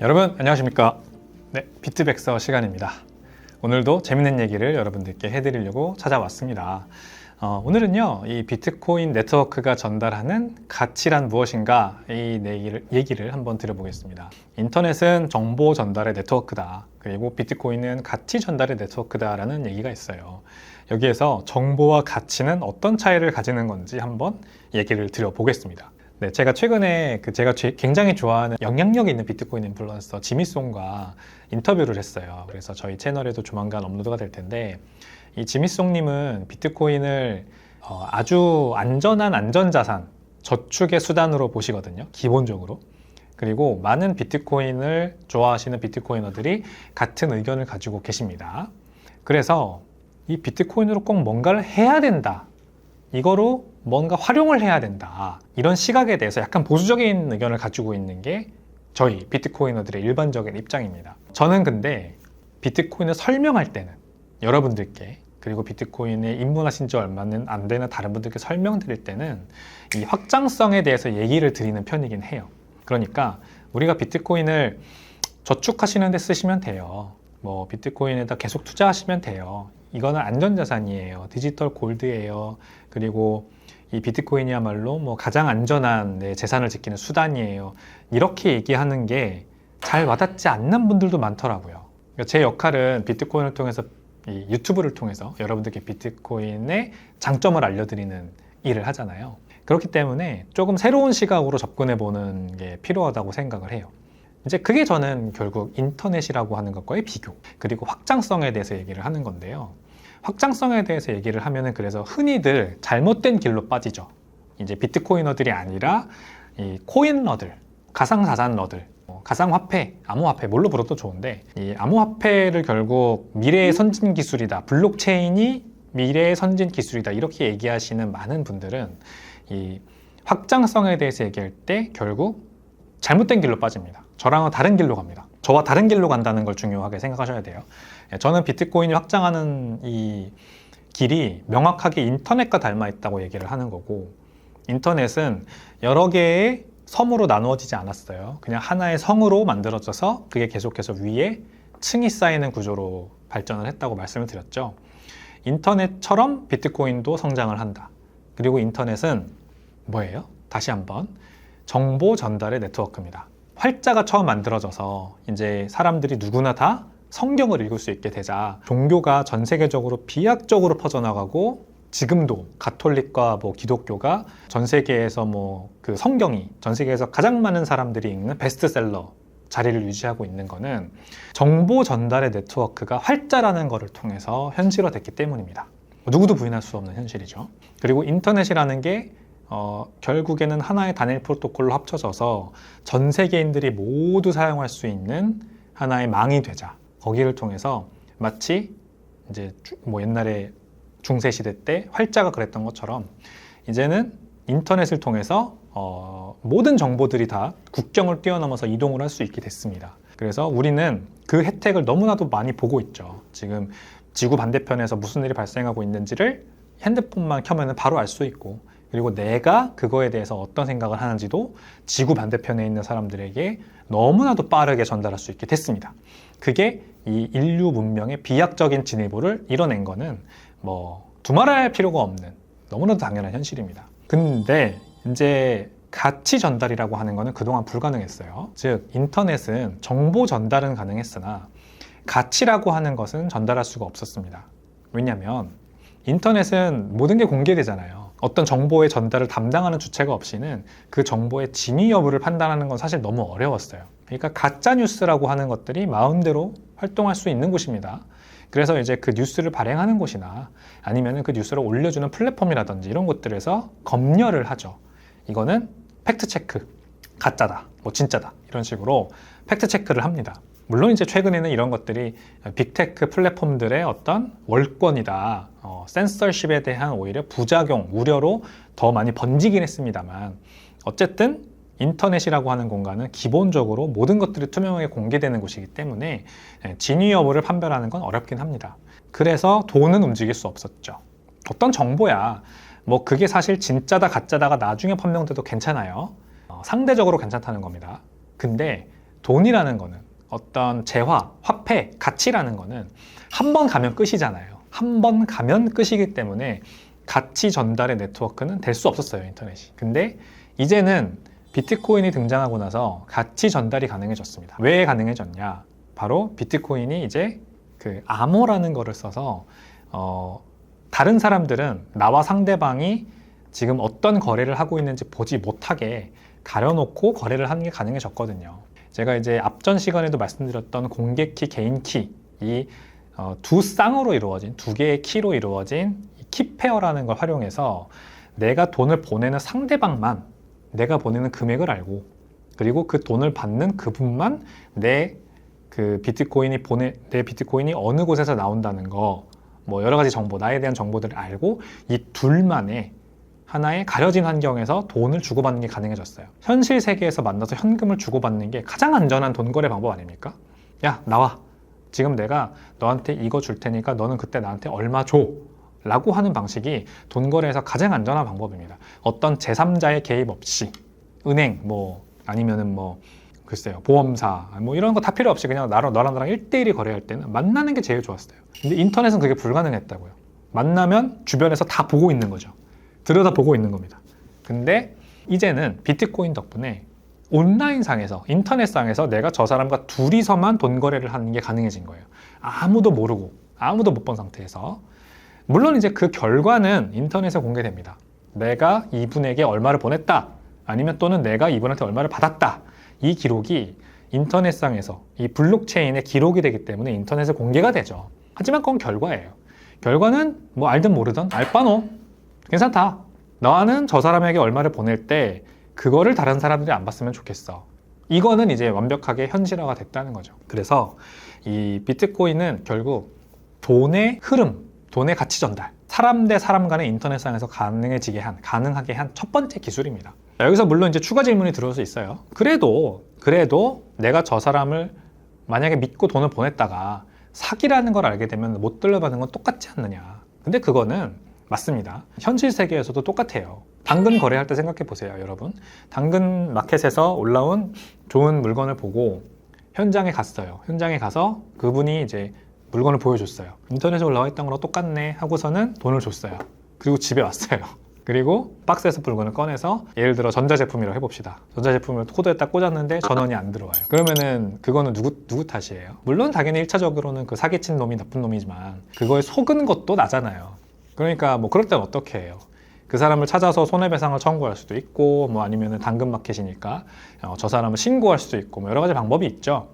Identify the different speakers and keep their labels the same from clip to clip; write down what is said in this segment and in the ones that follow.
Speaker 1: 여러분 안녕하십니까? 네, 비트백서 시간입니다. 오늘도 재밌는 얘기를 여러분들께 해드리려고 찾아왔습니다. 어, 오늘은요, 이 비트코인 네트워크가 전달하는 가치란 무엇인가 이 얘기를, 얘기를 한번 드려보겠습니다. 인터넷은 정보 전달의 네트워크다. 그리고 비트코인은 가치 전달의 네트워크다라는 얘기가 있어요. 여기에서 정보와 가치는 어떤 차이를 가지는 건지 한번 얘기를 드려보겠습니다. 네, 제가 최근에 그 제가 제- 굉장히 좋아하는 영향력 있는 비트코인 인플루언서 지미송과 인터뷰를 했어요. 그래서 저희 채널에도 조만간 업로드가 될 텐데 이 지미송님은 비트코인을 어, 아주 안전한 안전자산, 저축의 수단으로 보시거든요. 기본적으로. 그리고 많은 비트코인을 좋아하시는 비트코이너들이 같은 의견을 가지고 계십니다. 그래서 이 비트코인으로 꼭 뭔가를 해야 된다. 이거로 뭔가 활용을 해야 된다. 이런 시각에 대해서 약간 보수적인 의견을 가지고 있는 게 저희 비트코이너들의 일반적인 입장입니다. 저는 근데 비트코인을 설명할 때는 여러분들께 그리고 비트코인에 입문하신 지 얼마는 안 되는 다른 분들께 설명드릴 때는 이 확장성에 대해서 얘기를 드리는 편이긴 해요. 그러니까 우리가 비트코인을 저축하시는 데 쓰시면 돼요. 뭐 비트코인에다 계속 투자하시면 돼요. 이거는 안전자산이에요. 디지털 골드예요. 그리고 이 비트코인이야말로 뭐 가장 안전한 내 재산을 지키는 수단이에요. 이렇게 얘기하는 게 잘 와닿지 않는 분들도 많더라고요. 그러니까 제 역할은 비트코인을 통해서 이 유튜브를 통해서 여러분들께 비트코인의 장점을 알려드리는 일을 하잖아요. 그렇기 때문에 조금 새로운 시각으로 접근해 보는 게 필요하다고 생각을 해요. 이제 그게 저는 결국 인터넷이라고 하는 것과의 비교, 그리고 확장성에 대해서 얘기를 하는 건데요. 확장성에 대해서 얘기를 하면은 그래서 흔히들 잘못된 길로 빠지죠. 이제 비트코이너들이 아니라 이 코인러들, 가상자산러들, 뭐 가상화폐, 암호화폐, 뭘로 불러도 좋은데 이 암호화폐를 결국 미래의 선진 기술이다, 블록체인이 미래의 선진 기술이다 이렇게 얘기하시는 많은 분들은 이 확장성에 대해서 얘기할 때 결국 잘못된 길로 빠집니다. 저랑은 다른 길로 갑니다. 저와 다른 길로 간다는 걸 중요하게 생각하셔야 돼요. 예, 저는 비트코인이 확장하는 이 길이 명확하게 인터넷과 닮아 있다고 얘기를 하는 거고, 인터넷은 여러 개의 섬으로 나누어지지 않았어요. 그냥 하나의 성으로 만들어져서 그게 계속해서 위에 층이 쌓이는 구조로 발전을 했다고 말씀을 드렸죠. 인터넷처럼 비트코인도 성장을 한다. 그리고 인터넷은 뭐예요? 다시 한번 정보 전달의 네트워크입니다. 활자가 처음 만들어져서 이제 사람들이 누구나 다 성경을 읽을 수 있게 되자 종교가 전 세계적으로 비약적으로 퍼져나가고 지금도 가톨릭과 뭐 기독교가 전 세계에서 뭐 그 성경이 전 세계에서 가장 많은 사람들이 읽는 베스트셀러 자리를 유지하고 있는 거는 정보 전달의 네트워크가 활자라는 것을 통해서 현실화됐기 때문입니다. 누구도 부인할 수 없는 현실이죠. 그리고 인터넷이라는 게 어, 결국에는 하나의 단일 프로토콜로 합쳐져서 전 세계인들이 모두 사용할 수 있는 하나의 망이 되자 거기를 통해서 마치 이제 주- 뭐 옛날에 중세 시대 때 활자가 그랬던 것처럼 이제는 인터넷을 통해서 어, 모든 정보들이 다 국경을 뛰어넘어서 이동을 할 수 있게 됐습니다. 그래서 우리는 그 혜택을 너무나도 많이 보고 있죠. 지금 지구 반대편에서 무슨 일이 발생하고 있는지를 핸드폰만 켜면 바로 알 수 있고 그리고 내가 그거에 대해서 어떤 생각을 하는지도 지구 반대편에 있는 사람들에게 너무나도 빠르게 전달할 수 있게 됐습니다. 그게 이 인류 문명의 비약적인 진입을 이뤄낸 거는 뭐 두말할 필요가 없는 너무나도 당연한 현실입니다. 근데 이제 가치 전달이라고 하는 거는 그동안 불가능했어요. 즉 인터넷은 정보 전달은 가능했으나 가치라고 하는 것은 전달할 수가 없었습니다. 왜냐하면 인터넷은 모든 게 공개되잖아요. 어떤 정보의 전달을 담당하는 주체가 없이는 그 정보의 진위 여부를 판단하는 건 사실 너무 어려웠어요. 그러니까 가짜 뉴스라고 하는 것들이 마음대로 활동할 수 있는 곳입니다. 그래서 이제 그 뉴스를 발행하는 곳이나 아니면 그 뉴스를 올려주는 플랫폼이라든지 이런 곳들에서 검열을 하죠. 이거는 팩트 체크, 가짜다, 뭐 진짜다 이런 식으로 팩트 체크를 합니다. 물론 이제 최근에는 이런 것들이 빅테크 플랫폼들의 어떤 월권이다, 어, 센서십에 대한 오히려 부작용, 우려로 더 많이 번지긴 했습니다만 어쨌든 인터넷이라고 하는 공간은 기본적으로 모든 것들이 투명하게 공개되는 곳이기 때문에 예, 진위 여부를 판별하는 건 어렵긴 합니다. 그래서 돈은 움직일 수 없었죠. 어떤 정보야. 뭐 그게 사실 진짜다 가짜다가 나중에 판명돼도 괜찮아요. 어, 상대적으로 괜찮다는 겁니다. 근데 돈이라는 거는 어떤 재화, 화폐, 가치라는 거는 한 번 가면 끝이잖아요. 한 번 가면 끝이기 때문에 가치 전달의 네트워크는 될 수 없었어요, 인터넷이. 근데 이제는 비트코인이 등장하고 나서 가치 전달이 가능해졌습니다. 왜 가능해졌냐? 바로 비트코인이 이제 그 암호라는 거를 써서 어, 다른 사람들은 나와 상대방이 지금 어떤 거래를 하고 있는지 보지 못하게 가려놓고 거래를 하는 게 가능해졌거든요. 제가 이제 앞전 시간에도 말씀드렸던 공개키, 개인키 이 어, 두 쌍으로 이루어진 두 개의 키로 이루어진 이 키페어라는 걸 활용해서 내가 돈을 보내는 상대방만 내가 보내는 금액을 알고 그리고 그 돈을 받는 그분만 내 그 비트코인이 보내 내 비트코인이 어느 곳에서 나온다는 거 뭐 여러 가지 정보 나에 대한 정보들을 알고 이 둘만의 하나의 가려진 환경에서 돈을 주고받는 게 가능해졌어요. 현실 세계에서 만나서 현금을 주고받는 게 가장 안전한 돈 거래 방법 아닙니까? 야 나와 지금 내가 너한테 이거 줄 테니까 너는 그때 나한테 얼마 줘. 라고 하는 방식이 돈 거래에서 가장 안전한 방법입니다. 어떤 제3자의 개입 없이 은행 뭐 아니면은 뭐 글쎄요 보험사 뭐 이런 거 다 필요 없이 그냥 나랑 너랑 나랑 1대1이 거래할 때는 만나는 게 제일 좋았어요. 근데 인터넷은 그게 불가능했다고요. 만나면 주변에서 다 보고 있는 거죠. 들여다 보고 있는 겁니다. 근데 이제는 비트코인 덕분에 온라인상에서 인터넷상에서 내가 저 사람과 둘이서만 돈 거래를 하는 게 가능해진 거예요. 아무도 모르고 아무도 못 본 상태에서 물론 이제 그 결과는 인터넷에 공개됩니다. 내가 이분에게 얼마를 보냈다. 아니면 또는 내가 이분한테 얼마를 받았다. 이 기록이 인터넷상에서 이 블록체인에 기록이 되기 때문에 인터넷에 공개가 되죠. 하지만 그건 결과예요. 결과는 뭐 알든 모르든 알바노 괜찮다. 너는 저 사람에게 얼마를 보낼 때 그거를 다른 사람들이 안 봤으면 좋겠어. 이거는 이제 완벽하게 현실화가 됐다는 거죠. 그래서 이 비트코인은 결국 돈의 흐름, 돈의 가치 전달, 사람 대 사람 간의 인터넷상에서 가능해지게 한, 가능하게 한 첫 번째 기술입니다. 자, 여기서 물론 이제 추가 질문이 들어올 수 있어요. 그래도, 그래도 내가 저 사람을 만약에 믿고 돈을 보냈다가 사기라는 걸 알게 되면 못 돌려받는 건 똑같지 않느냐. 근데 그거는 맞습니다. 현실 세계에서도 똑같아요. 당근 거래할 때 생각해 보세요, 여러분. 당근 마켓에서 올라온 좋은 물건을 보고 현장에 갔어요. 현장에 가서 그분이 이제 물건을 보여줬어요. 인터넷에 올라와 있던 거랑 똑같네 하고서는 돈을 줬어요. 그리고 집에 왔어요. 그리고 박스에서 물건을 꺼내서 예를 들어 전자제품이라고 해봅시다. 전자제품을 코드에 딱 꽂았는데 전원이 안 들어와요. 그러면은 그거는 누구 누구 탓이에요? 물론 당연히 1차적으로는 그 사기친 놈이 나쁜 놈이지만 그거에 속은 것도 나잖아요. 그러니까 뭐 그럴 땐 어떻게 해요? 그 사람을 찾아서 손해배상을 청구할 수도 있고 뭐 아니면은 당근마켓이니까 어, 저 사람을 신고할 수도 있고 뭐 여러 가지 방법이 있죠.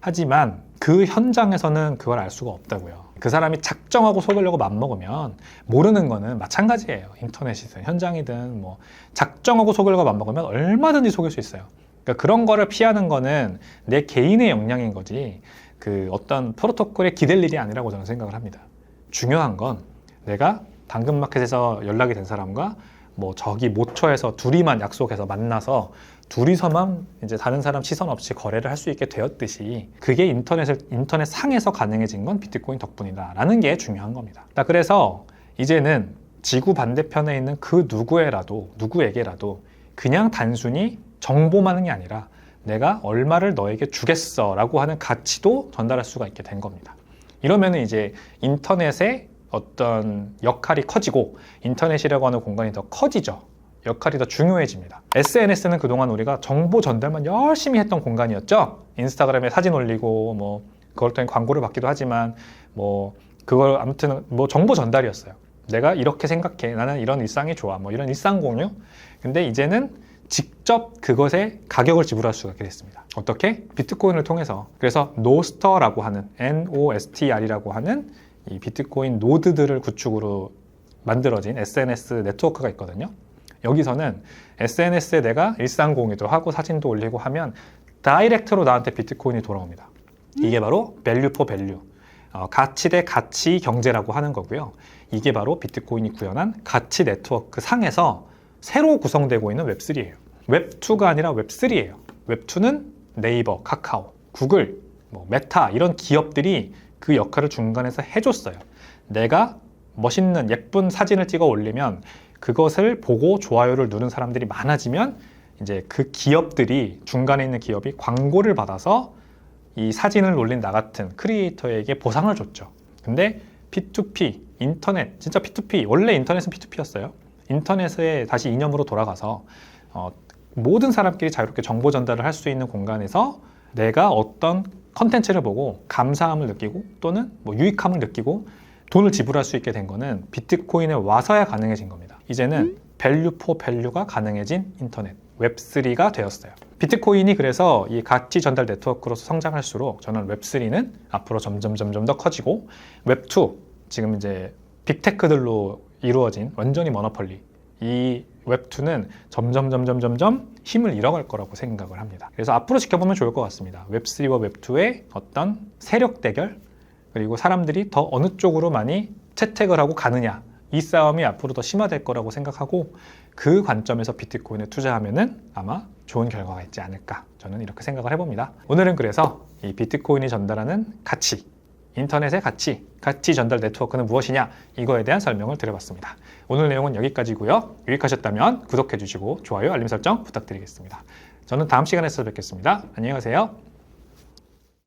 Speaker 1: 하지만 그 현장에서는 그걸 알 수가 없다고요. 그 사람이 작정하고 속으려고 맘먹으면 모르는 거는 마찬가지예요. 인터넷이든 현장이든 뭐 작정하고 속으려고 맘먹으면 얼마든지 속일 수 있어요. 그러니까 그런 거를 피하는 거는 내 개인의 역량인 거지 그 어떤 프로토콜에 기댈 일이 아니라고 저는 생각을 합니다. 중요한 건 내가 당근마켓에서 연락이 된 사람과 뭐 저기 모처에서 둘이만 약속해서 만나서 둘이서만 이제 다른 사람 시선 없이 거래를 할 수 있게 되었듯이 그게 인터넷을 인터넷 상에서 가능해진 건 비트코인 덕분이다라는 게 중요한 겁니다. 자, 그래서 이제는 지구 반대편에 있는 그 누구에라도 누구에게라도 그냥 단순히 정보만은 게 아니라 내가 얼마를 너에게 주겠어라고 하는 가치도 전달할 수가 있게 된 겁니다. 이러면은 이제 인터넷의 어떤 역할이 커지고 인터넷이라고 하는 공간이 더 커지죠. 역할이 더 중요해집니다. SNS는 그동안 우리가 정보 전달만 열심히 했던 공간이었죠. 인스타그램에 사진 올리고 뭐 그걸 통해 광고를 받기도 하지만 뭐 그걸 아무튼 뭐 정보 전달이었어요. 내가 이렇게 생각해. 나는 이런 일상이 좋아. 뭐 이런 일상 공유. 근데 이제는 직접 그것에 가격을 지불할 수가 있게 됐습니다. 어떻게? 비트코인을 통해서. 그래서 노스터라고 하는 NOSTR이라고 하는 이 비트코인 노드들을 구축으로 만들어진 SNS 네트워크가 있거든요. 여기서는 SNS에 내가 일상 공유도 하고 사진도 올리고 하면 다이렉트로 나한테 비트코인이 돌아옵니다. 이게 바로 밸류 포 밸류. 어, 가치 대 가치 경제라고 하는 거고요. 이게 바로 비트코인이 구현한 가치 네트워크 상에서 새로 구성되고 있는 웹3예요. 웹2가 아니라 웹3예요. 웹2는 네이버, 카카오, 구글, 뭐 메타 이런 기업들이 그 역할을 중간에서 해줬어요. 내가 멋있는 예쁜 사진을 찍어 올리면 그것을 보고 좋아요를 누른 사람들이 많아지면 이제 그 기업들이 중간에 있는 기업이 광고를 받아서 이 사진을 올린 나 같은 크리에이터에게 보상을 줬죠. 근데 P2P 인터넷 진짜 P2P 원래 인터넷은 P2P였어요. 인터넷에 다시 이념으로 돌아가서 어, 모든 사람끼리 자유롭게 정보 전달을 할 수 있는 공간에서 내가 어떤 컨텐츠를 보고 감사함을 느끼고 또는 뭐 유익함을 느끼고 돈을 지불할 수 있게 된 거는 비트코인에 와서야 가능해진 겁니다. 이제는 밸류 포 밸류가 가능해진 인터넷 웹3가 되었어요. 비트코인이 그래서 이 가치 전달 네트워크로서 성장할수록 저는 웹3는 앞으로 점점 점점 더 커지고 웹2 지금 이제 빅테크들로 이루어진 완전히 모노폴리 이 웹2는 점점 점점 점점 힘을 잃어갈 거라고 생각을 합니다. 그래서 앞으로 지켜보면 좋을 것 같습니다. 웹3와 웹2의 어떤 세력 대결 그리고 사람들이 더 어느 쪽으로 많이 채택을 하고 가느냐 이 싸움이 앞으로 더 심화될 거라고 생각하고 그 관점에서 비트코인에 투자하면은 아마 좋은 결과가 있지 않을까 저는 이렇게 생각을 해봅니다. 오늘은 그래서 이 비트코인이 전달하는 가치 인터넷의 가치, 가치 전달 네트워크는 무엇이냐 이거에 대한 설명을 드려봤습니다. 오늘 내용은 여기까지고요. 유익하셨다면 구독해 주시고 좋아요, 알림 설정 부탁드리겠습니다. 저는 다음 시간에서 뵙겠습니다. 안녕히 가세요.